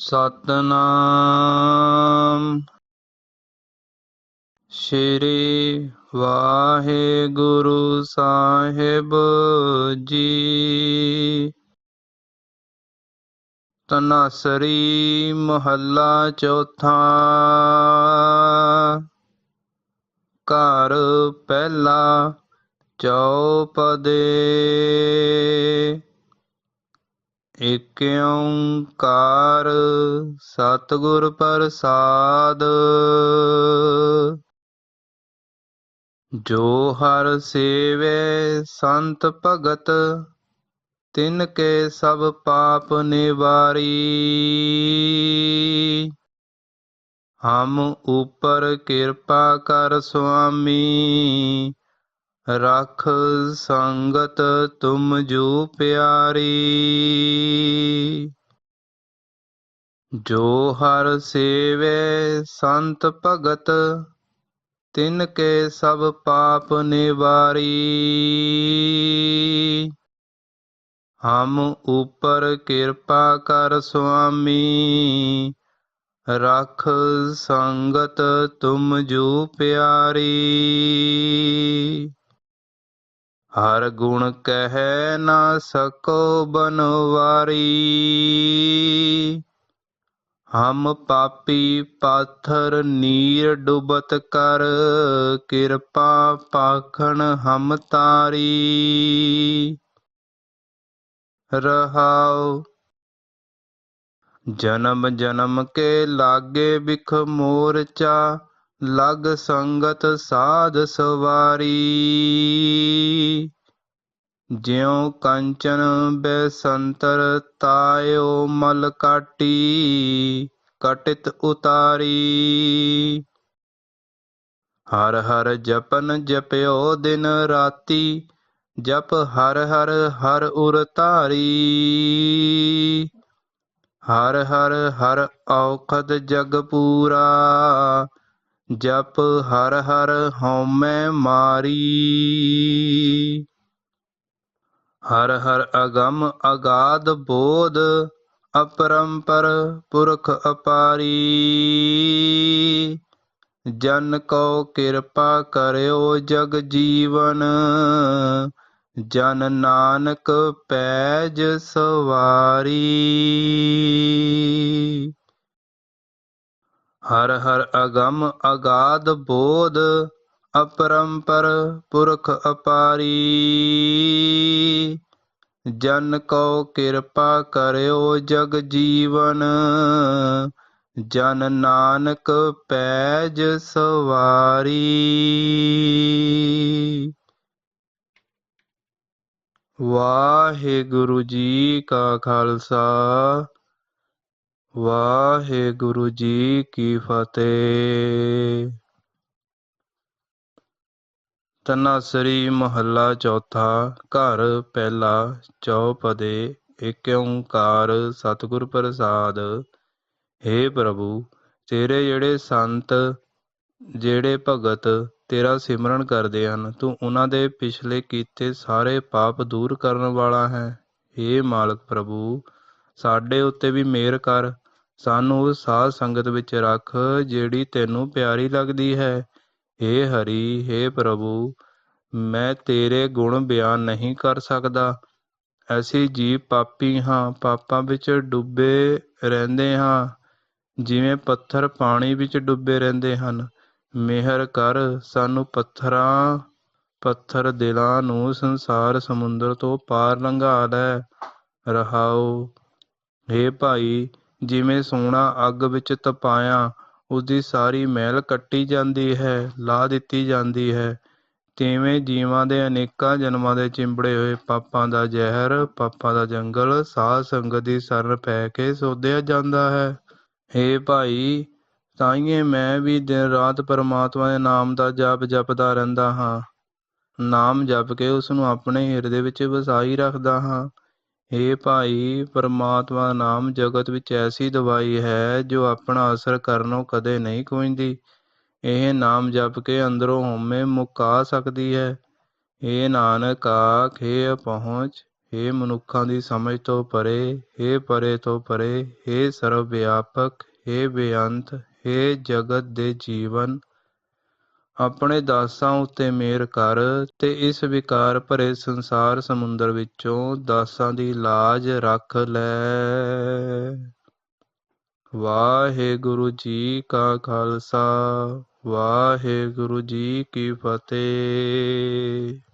ਸਤਨਾਮ। ਸ਼੍ਰੀ ਵਾਹਿਗੁਰੂ ਸਾਹਿਬ ਜੀ। ਤਨਾਸਰੀ ਮਹੱਲਾ ਚੌਥਾ। ਘਰ ਪਹਿਲਾ ਚੌਪਦੇ। ਇਕ ਓੰਕਾਰ ਸਤਿਗੁਰ ਪ੍ਰਸਾਦ, ਜੋ ਹਰ ਸੇਵੇ ਸੰਤ ਭਗਤ, ਤਿਨ ਕੇ ਸਭ ਪਾਪ ਨਿਵਾਰੀ। ਹਮ ਉਪਰ ਕਿਰਪਾ ਕਰ ਸੁਆਮੀ ਰਖ ਸੰਗਤ ਤੁਮ ਜੋ ਪਿਆਰੀ। ਜੋ ਹਰ ਸੇਵੇ ਸੰਤ ਭਗਤ, ਤਿਨ ਕੇ ਸਭ ਪਾਪ ਨਿਵਾਰੀ। ਹਮ ਉਪਰ ਕਿਰਪਾ ਕਰ ਸੁਆਮੀ, ਰਖ ਸੰਗਤ ਤੁਮ ਜੋ ਪਿਆਰੀ। ਹਰ ਗੁਣ ਕਹਿ ਨਾ ਸਕੋ ਬਨਵਾਰੀ। ਹਮ ਪਾਪੀ ਪਾਥਰ ਨੀਰ ਡੁਬਤ ਕਰ, ਕਿਰਪਾ ਪਾਖਣ ਹਮ ਤਾਰੀ। ਰਹਾਉ ਜਨਮ ਜਨਮ ਕੇ ਲਾਗੇ ਬਿਖ ਮੋਰਚਾ, ਲਗ ਸੰਗਤ ਸਾਧ ਸਵਾਰੀ। ਜਿਉਂ ਕੰਚਨ ਬੈਸੰਤਰ ਤਾਇਓ ਮਲ ਕਾਟੀ, ਕਟਿਤ ਉਤਾਰੀ। ਹਰ ਹਰ ਜਪਨ ਜਪਿਓ ਦਿਨ ਰਾਤੀ, ਜਪ ਹਰ ਹਰ ਹਰ ਉਰ ਧਾਰੀ। ਹਰ ਹਰ ਹਰ ਔਖਦ ਜਗ ਪੂਰਾ, ਜਪ ਹਰ ਹਰ ਹਉਮੈ ਮਾਰੀ। ਹਰ ਹਰ ਅਗਮ ਅਗਾਧ ਬੋਧ ਅਪਰੰਪਰ ਪੁਰਖ ਅਪਾਰੀ। ਜਨ ਕੋ ਕਿਰਪਾ ਕਰਿਓ ਜਗ ਜੀਵਨ, ਜਨ ਨਾਨਕ ਪੈਜ ਸਵਾਰੀ। ਹਰ ਹਰ ਅਗਮ ਅਗਾਧ ਬੋਧ ਅਪਰੰਪਰ ਪੁਰਖ ਅਪਾਰੀ। ਜਨ ਕੋ ਕਿਰਪਾ ਕਰਿਓ ਜਗ ਜੀਵਨ, ਜਨ ਨਾਨਕ ਪੈਜ ਸਵਾਰੀ। ਵਾਹਿਗੁਰੂ ਜੀ ਕਾ ਖਾਲਸਾ, ਵਾਹਿਗੁਰੂ ਜੀ ਕੀ ਫਤਿਹ। ਤਨਾਸਰੀ ਮਹੱਲਾ ਚੌਥਾ, ਘਰ ਪਹਿਲਾ ਚੌਪਦੇ ਏਕ ਓੰਕਾਰ ਸਤਿਗੁਰ ਪ੍ਰਸਾਦ। ਹੇ ਪ੍ਰਭੂ, ਤੇਰੇ ਜਿਹੜੇ ਸੰਤ, ਜਿਹੜੇ ਭਗਤ ਤੇਰਾ ਸਿਮਰਨ ਕਰਦੇ ਹਨ, ਤੂੰ ਉਹਨਾਂ ਦੇ ਪਿਛਲੇ ਕੀਤੇ ਸਾਰੇ ਪਾਪ ਦੂਰ ਕਰਨ ਵਾਲਾ ਹੈ। ਹੇ ਮਾਲਕ ਪ੍ਰਭੂ, ਸਾਡੇ ਉੱਤੇ ਵੀ ਮਿਹਰ ਕਰ। ਸਾਨੂੰ ਉਸ ਸਾਧ ਸੰਗਤ ਵਿੱਚ ਰੱਖ, ਜਿਹੜੀ ਤੈਨੂੰ ਪਿਆਰੀ ਲੱਗਦੀ ਹੈ। ਹੇ ਹਰੀ, ਹੇ ਪ੍ਰਭੂ, ਮੈਂ ਤੇਰੇ ਗੁਣ ਬਿਆਨ ਨਹੀਂ ਕਰ ਸਕਦਾ। ਅਸੀਂ ਜੀਵ ਪਾਪੀ ਹਾਂ, ਪਾਪਾਂ ਵਿੱਚ ਡੁੱਬੇ ਰਹਿੰਦੇ ਹਾਂ, ਜਿਵੇਂ ਪੱਥਰ ਪਾਣੀ ਵਿੱਚ ਡੁੱਬੇ ਰਹਿੰਦੇ ਹਨ। ਮਿਹਰ ਕਰ, ਸਾਨੂੰ ਪੱਥਰਾਂ, ਪੱਥਰ ਦਿਲਾਂ ਨੂੰ ਸੰਸਾਰ ਸਮੁੰਦਰ ਤੋਂ ਪਾਰ ਲੰਘਾ ਲੈ, ਰਹਾਓ। ਹੇ ਭਾਈ, ਜਿਵੇਂ ਸੋਨਾ ਅੱਗ ਵਿੱਚ ਤਪਾਇਆ ਉਸਦੀ ਸਾਰੀ ਮੈਲ ਕੱਟੀ ਜਾਂਦੀ ਹੈ ਲਾ ਦਿੱਤੀ ਜਾਂਦੀ ਹੈ। ਤਿਵੇਂ ਜੀਵਾਂ ਦੇ ਅਨੇਕਾਂ ਜਨਮਾਂ ਦੇ ਚਿੰਬੜੇ ਹੋਏ ਪਾਪਾਂ ਦਾ ਜ਼ਹਿਰ, ਪਾਪਾਂ ਦਾ ਜੰਗਲ, ਸਾਧ ਸੰਗਤ ਦੀ ਸਰਨ ਪੈ ਕੇ ਸੋਧਿਆ ਜਾਂਦਾ ਹੈ। ਹੇ ਭਾਈ, ਤਾਈਏ, ਮੈਂ ਵੀ ਦਿਨ ਰਾਤ ਪਰਮਾਤਮਾ ਦੇ ਨਾਮ ਦਾ ਜਪ ਜਪਦਾ ਰਹਿੰਦਾ ਹਾਂ। ਨਾਮ ਜਪ ਕੇ ਉਸ ਨੂੰ ਆਪਣੇ ਹਿਰਦੇ ਵਿੱਚ ਵਸਾਈ ਰੱਖਦਾ ਹਾਂ। ਹੇ ਭਾਈ, ਪਰਮਾਤਮਾ ਨਾਮ ਜਗਤ ਵਿੱਚ ਐਸੀ ਦਵਾਈ ਹੈ ਜੋ ਆਪਣਾ ਅਸਰ ਕਰਨੋਂ ਕਦੇ ਨਹੀਂ ਖੁੰਝਦੀ ਇਹ ਨਾਮ ਜਪ ਕੇ ਅੰਦਰੋਂ ਹਉਮੈ ਮੁਕਾ ਸਕਦੀ ਹੈ। ਏ ਨਾਨਕ ਆਖੇ ਪਹੁੰਚ, ਹੇ ਮਨੁੱਖਾਂ ਦੀ ਸਮਝ ਤੋਂ ਪਰੇ, ਹੇ ਪਰੇ ਤੋਂ ਪਰੇ, ਹੇ ਸਰਵ ਵਿਆਪਕ, ਹੇ ਬੇਅੰਤ, ਹੇ ਜਗਤ ਦੇ ਜੀਵਨ। ਆਪਣੇ ਦਾਸਾਂ ਉੱਤੇ ਮਿਹਰ ਕਰ ਤੇ ਇਸ ਵਿਕਾਰ ਭਰੇ ਸੰਸਾਰ ਸਮੁੰਦਰ ਵਿੱਚੋਂ ਦਾਸਾਂ ਦੀ ਲਾਜ ਰੱਖ ਲੈ। ਵਾਹਿਗੁਰੂ ਜੀ ਕਾ ਖਾਲਸਾ, ਵਾਹਿਗੁਰੂ ਜੀ ਕੀ ਫਤਿਹ।